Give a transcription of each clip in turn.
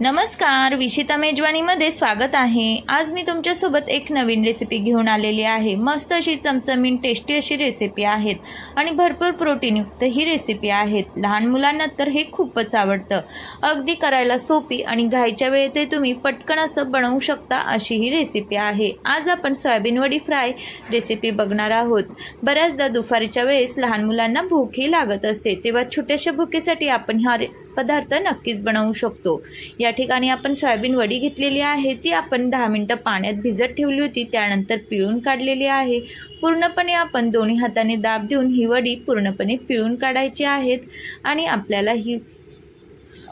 नमस्कार विशिता मेजवानीमध्ये स्वागत आहे. आज मी तुमच्यासोबत एक नवीन रेसिपी घेऊन आलेली आहे. मस्त अशी चमचमीन टेस्टी अशी रेसिपी आहेत. आणि भरपूर प्रोटीनयुक्त ही रेसिपी आहेत. लहान मुलांना तर हे खूपच आवडतं. अगदी करायला सोपी आणि घायच्या वेळेत तुम्ही पटकन असं बनवू शकता अशी ही रेसिपी आहे. आज आपण सोयाबीन वडी फ्राय रेसिपी बघणार आहोत. बऱ्याचदा दुपारीच्या वेळेस लहान मुलांना भूकही लागत असते. तेव्हा छोट्याशा भुकेसाठी आपण ह्या रे- पदार्थ नक्कीच बनवू शकतो. या ठिकाणी आपण सोयाबीन वडी घेतलेली आहे ती आपण दहा मिनटं पाण्यात भिजत ठेवली होती त्यानंतर पिळून काढलेली आहे. पूर्णपणे आपण दोन्ही हाताने दाब देऊन ही वडी पूर्णपणे पिळून काढायची आहेत आणि आपल्याला ही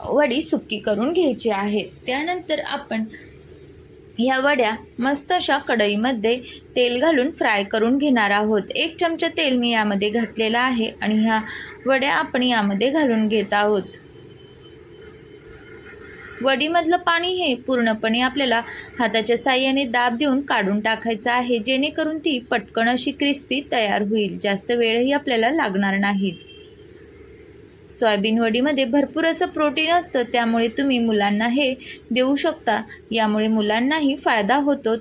वडी सुक्की करून घ्यायची आहे. त्यानंतर आपण ह्या वड्या मस्त अशा कढईमध्ये तेल घालून फ्राय करून घेणार आहोत. एक चमचा तेल मी यामध्ये घातलेला आहे आणि ह्या वड्या आपण यामध्ये घालून घेत आहोत. वडीमधलं पाणी हे पूर्णपणे आपल्याला हाताच्या साह्याने दाब देऊन काढून टाकायचं आहे जेणेकरून ती पटकन अशी क्रिस्पी तयार होईल. जास्त वेळही आपल्याला लागणार नाहीत. सोयाबीन वडीमध्ये भरपूर असं प्रोटीन असतं त्यामुळे तुम्ही मुलांना हे देऊ शकता. यामुळे मुलांनाही फायदा होतो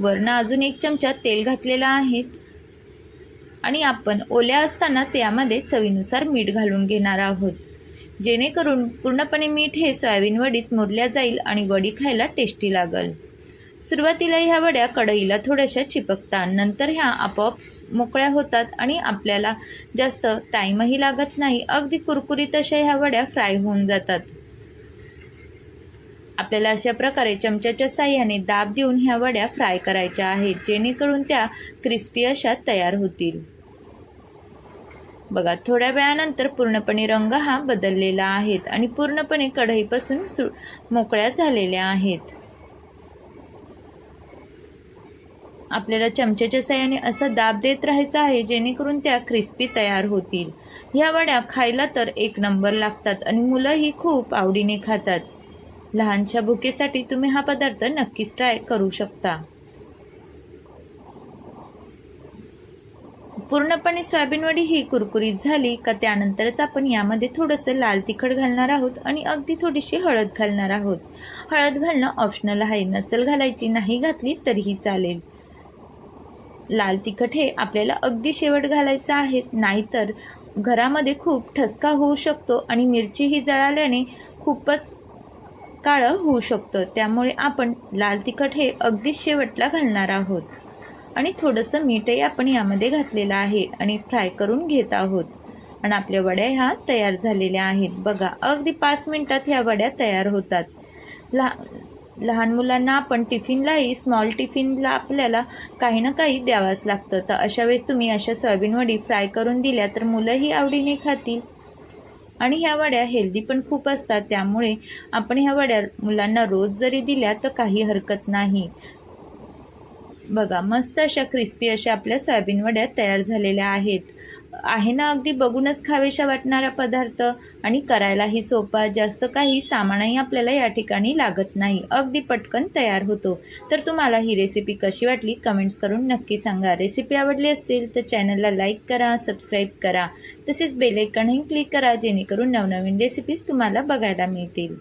वरनं अजून एक चमचा तेल घातलेला आहे. आणि आपण ओल्या असतानाच यामध्ये चवीनुसार मीठ घालून घेणार आहोत. जेणेकरून पूर्णपणे मीठ हे सोयाबीन वडीत मुरल्या जाईल आणि वडी खायला टेस्टी लागल. सुरुवातीला ह्या वड्या कढईला थोड्याशा चिपकतात. नंतर ह्या आपोआप मोकळ्या होतात आणि आपल्याला जास्त टाईमही लागत नाही. अगदी कुरकुरीत अशा ह्या वड्या फ्राय होऊन जातात. आपल्याला अशा प्रकारे चमच्याच्या साह्याने दाब देऊन ह्या वड्या फ्राय करायच्या आहेत जेणेकरून त्या क्रिस्पी अशा तयार होतील. बघा थोड्या वेळानंतर पूर्णपणे रंग हा बदललेला आहेत आणि पूर्णपणे कढईपासून सु मोकळ्या झालेल्या आहेत. आपल्याला चमच्याच्या साह्याने असा दाब देत राहायचा आहे जेणेकरून त्या क्रिस्पी तयार होतील. ह्या वड्या खायला तर एक नंबर लागतात आणि मुलंही खूप आवडीने खातात. लहानशा भुकेसाठी तुम्ही हा पदार्थ नक्कीच ट्राय करू शकता. पूर्णपणे सोयाबीन वडी ही कुरकुरीत झाली का त्यानंतरच आपण यामध्ये थोडंसं लाल तिखट घालणार आहोत आणि अगदी थोडीशी हळद घालणार आहोत. हळद घालणं ऑप्शनल आहे. नसेल घालायची नाही घातली तरीही चालेल. लाल तिखट हे आपल्याला अगदी शेवट घालायचं आहे. नाहीतर घरामध्ये खूप ठसका होऊ शकतो आणि मिरची ही जळाल्याने खूपच काळं होऊ शकतं. त्यामुळे आपण लाल तिखट हे अगदी शेवटला घालणार आहोत. आणि थोडंसं मीठही आपण यामध्ये घातलेलं आहे आणि फ्राय करून घेत आहोत. आणि आपल्या वड्या ह्या तयार झालेल्या आहेत. बघा अगदी पाच मिनटात ह्या वड्या तयार होतात. लहा लहान मुलांना आपण टिफिनलाही स्मॉल टिफिनला आपल्याला काही ना काही द्यावाच लागतं. तर अशा वेळेस तुम्ही अशा सोयाबीन वडी फ्राय करून दिल्या तर मुलंही आवडीने खातील. आणि ह्या वड्या हेल्दी पण खूप असतात. त्यामुळे आपण ह्या वड्या मुलांना रोज जरी दिल्या तर काही हरकत नाही. बघा मस्त अशा क्रिस्पी अशा आपल्या सोयाबीन वड्या तयार झालेल्या आहेत. आहे ना अगदी बघूनच खावेशा वाटणारा पदार्थ आणि करायलाही सोपा जास्त काही सामानही आपल्याला या ठिकाणी लागत नाही. अगदी पटकन तयार होतो. तर तुम्हाला ही रेसिपी कशी वाटली कमेंट्स करून नक्की सांगा. रेसिपी आवडली असेल तर चॅनलला लाईक करा सबस्क्राईब करा. तसेच बेलायकनही क्लिक करा जेणेकरून नवनवीन रेसिपीज तुम्हाला बघायला मिळतील.